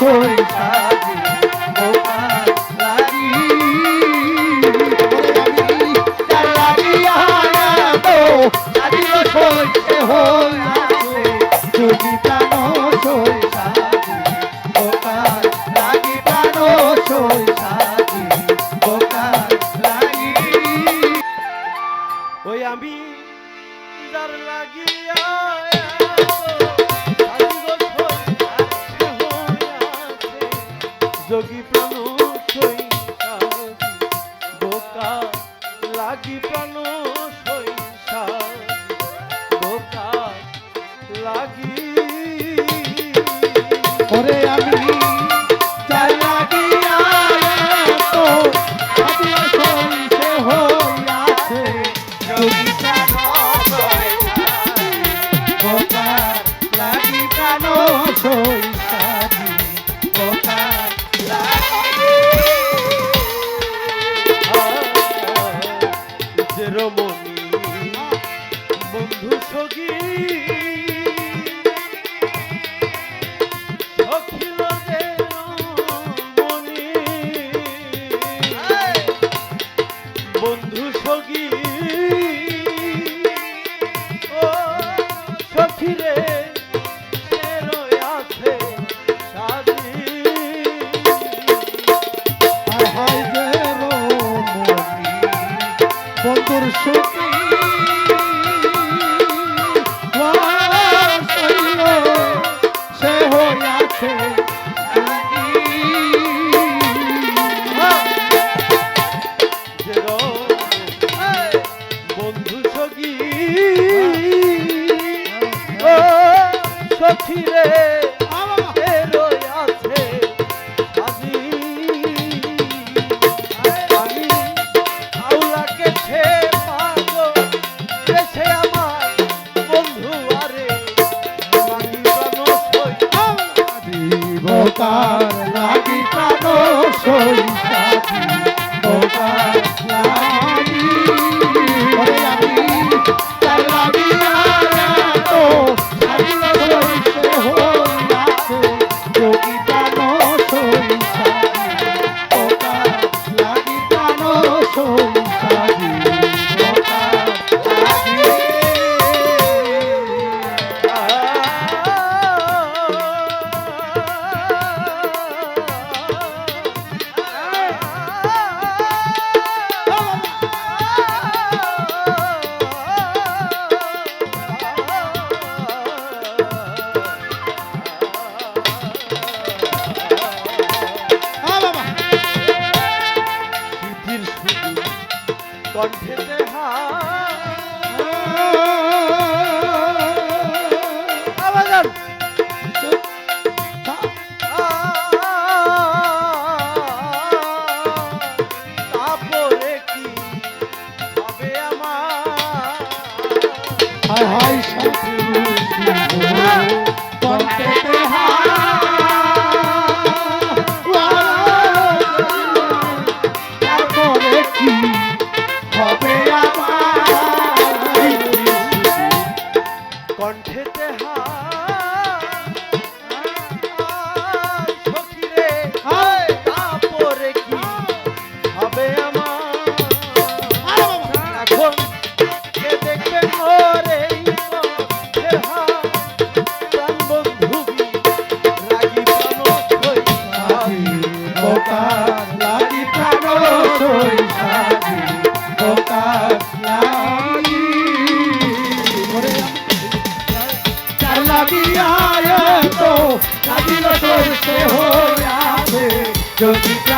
কইতা মানুষ হইসা ধোকা লাগি ওরে আমি shoot. বোকার লাগি প্রাণ সই সাথী বোকার লাগি আমি তার লাগি না তো আমি সই কণ্ঠেতে আবাদান তারপরে কি হবে আমার? হাই হাই কণ্ঠেতে কণ্ঠেতে হাখিরে তারপরে কি হবে আমার? এখন কে দেখবে মরে লাগি প্রাণ সইসা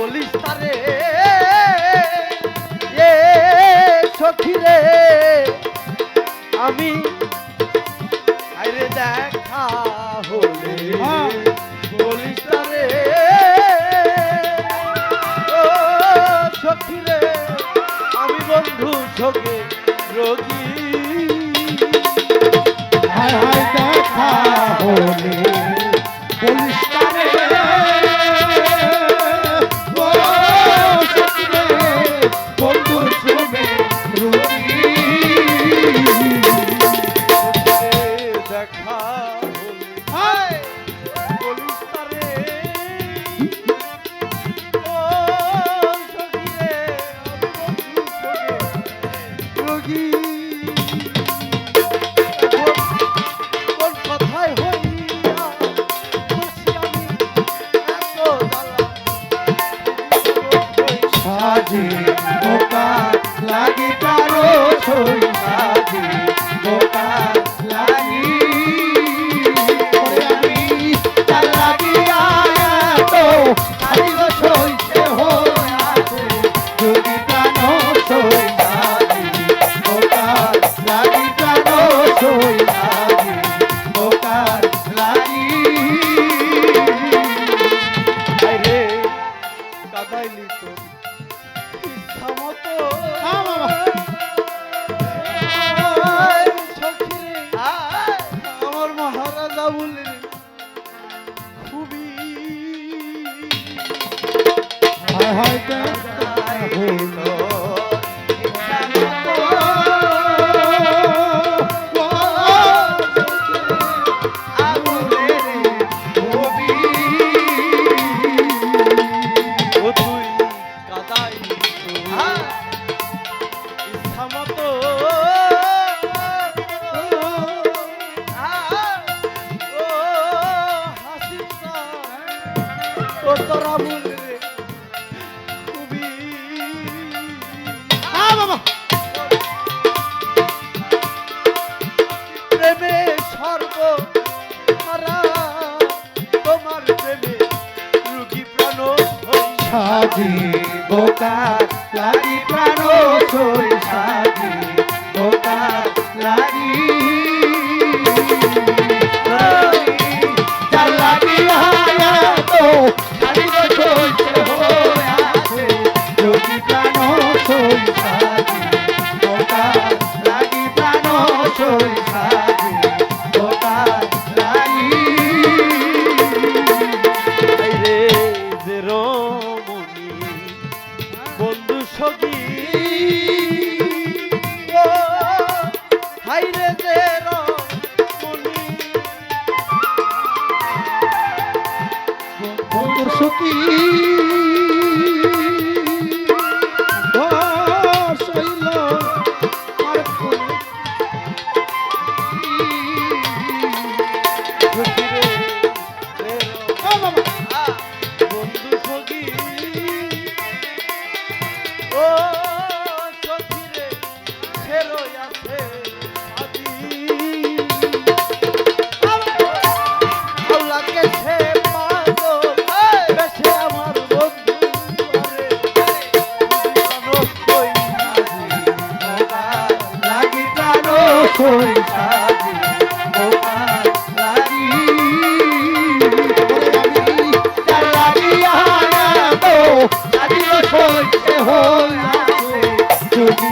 বলিস তারে? এ সখী রে আমি আরে দেখা হলে হ্যাঁ। বলিস তারে? ও সখী রে আমি বন্ধু সঙ্গে রোগী সাজি বোকা লাগি প্রাণ সই সাজি বোকা লাগি ভোলা যদি